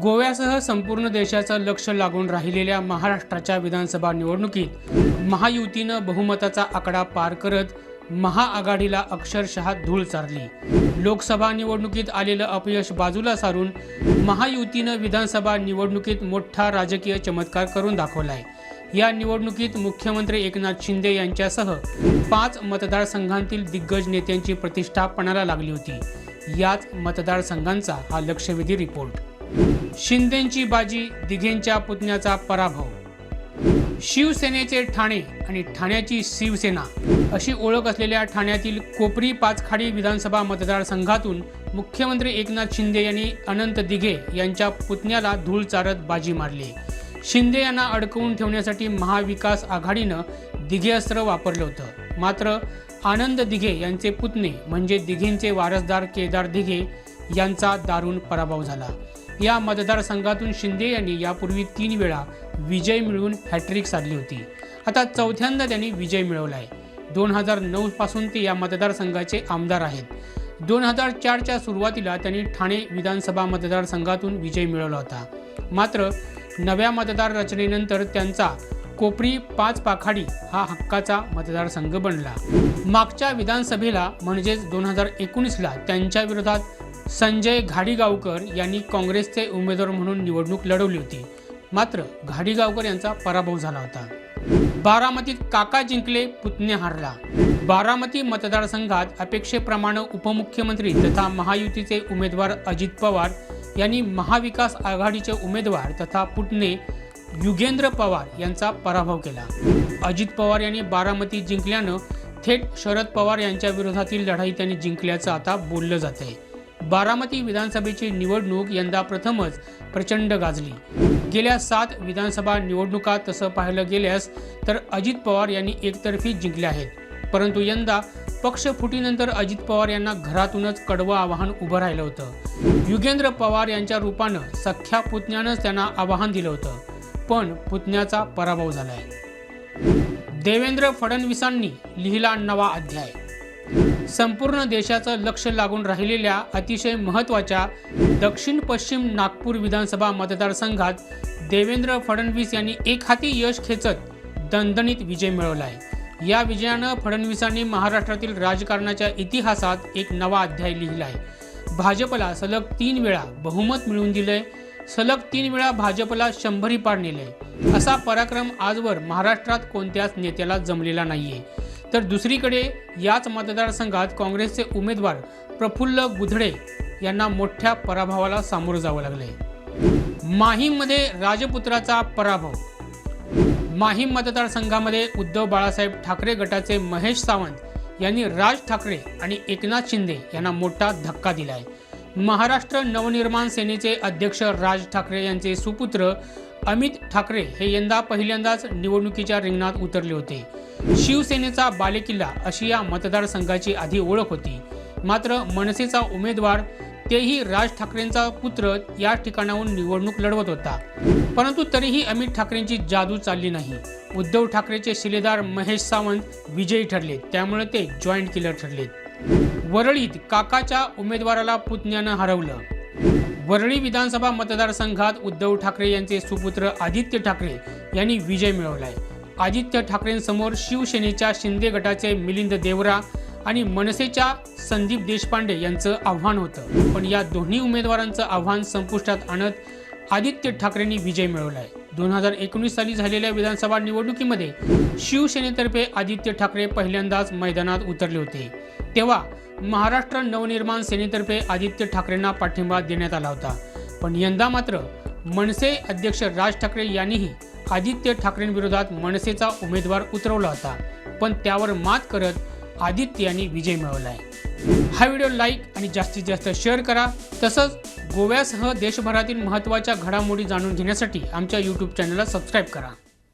गोव्यासह संपूर्ण देशाचं लक्ष लागून राहिलेल्या महाराष्ट्राच्या विधानसभा निवडणुकीत महायुतीनं बहुमताचा आकडा पार करत महाआघाडीला अक्षरशः धूळ चारली. लोकसभा निवडणुकीत आलेलं अपयश बाजूला सारून महायुतीनं विधानसभा निवडणुकीत मोठा राजकीय चमत्कार करून दाखवलाय. या निवडणुकीत मुख्यमंत्री एकनाथ शिंदे यांच्यासह पाच मतदारसंघांतील दिग्गज नेत्यांची प्रतिष्ठा पणाला लागली होती. याच मतदारसंघांचा हा लक्षवेधी रिपोर्ट. शिंदेंची बाजी दिघेंच्या पुतण्याचा पराभव. शिवसेनेचे ठाणे आणि ठाण्याची शिवसेना अशी ओळख असलेल्या ठाण्यातील कोपरी पाचखाडी विधानसभा मतदारसंघातून मुख्यमंत्री एकनाथ शिंदे यांनी अनंत दिघे यांच्या पुतण्याला धूळ चारत बाजी मारली. शिंदे यांना अडकवून ठेवण्यासाठी महाविकास आघाडीनं दिघे अस्त्र वापरलं होतं. मात्र आनंद दिघे यांचे पुतणे म्हणजे दिघेंचे वारसदार केदार दिघे यांचा दारुण पराभव झाला. या मतदारसंघातून शिंदे यांनी यापूर्वी तीन वेळा विजय मिळवून हॅट्रिक साधली होती. आता चौथ्यांदा त्यांनी विजय मिळवला आहे दोन हजार नऊ पासून ते या मतदारसंघाचे आमदार आहेत. दोन हजार चारच्या सुरुवातीला त्यांनी ठाणे विधानसभा मतदारसंघातून विजय मिळवला होता. मात्र नव्या मतदार रचनेनंतर त्यांचा कोपरी पाच पाखाडी हा हक्काचा मतदारसंघ बनला. मागच्या विधानसभेला म्हणजेच दोन हजार एकोणीसला त्यांच्या विरोधात संजय घाडीगावकर यांनी काँग्रेसचे उमेदवार म्हणून निवडणूक लढवली होती. मात्र घाडीगावकर यांचा पराभव झाला होता. बारामतीत काका जिंकले पुतणे हारला. बारामती मतदारसंघात अपेक्षेप्रमाणे उपमुख्यमंत्री तथा महायुतीचे उमेदवार अजित पवार यांनी महाविकास आघाडीचे उमेदवार तथा पुतणे युगेंद्र पवार यांचा पराभव केला. अजित पवार यांनी बारामती जिंकल्यानं थेट शरद पवार यांच्या विरोधातील लढाई त्यांनी जिंकल्याचं आता बोललं जात आहे बारामती विधानसभेची निवडणूक यंदा प्रथमच प्रचंड गाजली. गेल्या सात विधानसभा निवडणुका तसं पाहिलं गेल्यास तर अजित पवार यांनी एकतर्फी जिंकल्या आहेत. परंतु यंदा पक्षफुटीनंतर अजित पवार यांना घरातूनच कडवं आव्हान उभं राहिलं होतं. युगेंद्र पवार यांच्या रूपानं सख्या पुतण्यानंच त्यांना आव्हान दिलं होतं. पण पुतण्याचा पराभव झालाय. देवेंद्र फडणवीसांनी लिहिला नवा अध्याय. संपूर्ण देशाचं लक्ष लागून राहिलेल्या अतिशय महत्त्वाच्या दक्षिण पश्चिम नागपूर विधानसभा मतदारसंघात देवेंद्र फडणवीस यांनी एक हाती यश खेचत दणदणीत विजय मिळवला आहे. या विजयानं फडणवीसांनी महाराष्ट्रातील राजकारणाच्या इतिहासात एक नवा अध्याय लिहिला आहे. भाजपला सलग तीन वेळा बहुमत मिळवून दिलंय सलग तीन वेळा भाजपला शंभरी पार नेलंय. असा पराक्रम आजवर महाराष्ट्रात कोणत्याच नेत्याला जमलेला नाहीये. तर दुसरीकडे याच मतदारसंघात काँग्रेसचे उमेदवार प्रफुल्ल गुधडे यांना मोठ्या पराभवाला सामोरं जावं लागले माहीममध्ये राजपुत्राचा पराभव. माहीम मतदारसंघामध्ये उद्धव बाळासाहेब ठाकरे गटाचे महेश सावंत यांनी राज ठाकरे आणि एकनाथ शिंदे यांना मोठा धक्का दिलाय. महाराष्ट्र नवनिर्माण सेनेचे अध्यक्ष राज ठाकरे यांचे सुपुत्र अमित ठाकरे हे यंदा पहिल्यांदाच निवडणुकीच्या रिंगणात उतरले होते. शिवसेनेचा बालेकिल्ला अशी या मतदारसंघाची आधी ओळख होती. मात्र मनसेचा उमेदवार तेही राज ठाकरेंचा पुत्र या ठिकाणाहून निवडणूक लढवत होता. परंतु तरीही अमित ठाकरेंची जादू चालली नाही. उद्धव ठाकरेचे शिलेदार महेश सावंत विजयी ठरले त्यामुळे ते जॉईंट किलर ठरले. वरळीत काकाच्या उमेदवाराला पुतण्यानं हरवलं. वरळी विधानसभा मतदारसंघात उद्धव ठाकरे यांचे सुपुत्र आदित्य ठाकरे यांनी विजय मिळवलाय. आदित्य ठाकरेंसमोर शिवसेनेच्या शिंदे गटाचे मिलिंद देवरा आणि मनसेच्या संदीप देशपांडे यांचं आव्हान होतं. पण या दोन्ही उमेदवारांचं आव्हान संपुष्टात आणत आदित्य ठाकरेंनी विजय मिळवलाय. दोन हजार एकोणीस साली झालेल्या विधानसभा निवडणुकीमध्ये शिवसेनेतर्फे आदित्य ठाकरे पहिल्यांदाच मैदानात उतरले होते. तेव्हा महाराष्ट्र नवनिर्माण सेनेतर्फे आदित्य ठाकरेंना पाठिंबा देण्यात आला होता. पण यंदा मात्र मनसे अध्यक्ष राज ठाकरे यांनीही आदित्य ठाकरेंविरोधात मनसेचा उमेदवार उतरवला होता. पण त्यावर मात करत आदित्य यांनी विजय मिळवला आहे हा व्हिडिओ लाईक आणि जास्तीत जास्त शेअर करा. तसंच गोव्यासह देशभरातील महत्त्वाच्या घडामोडी जाणून घेण्यासाठी आमच्या यूट्यूब चॅनलला सबस्क्राईब करा.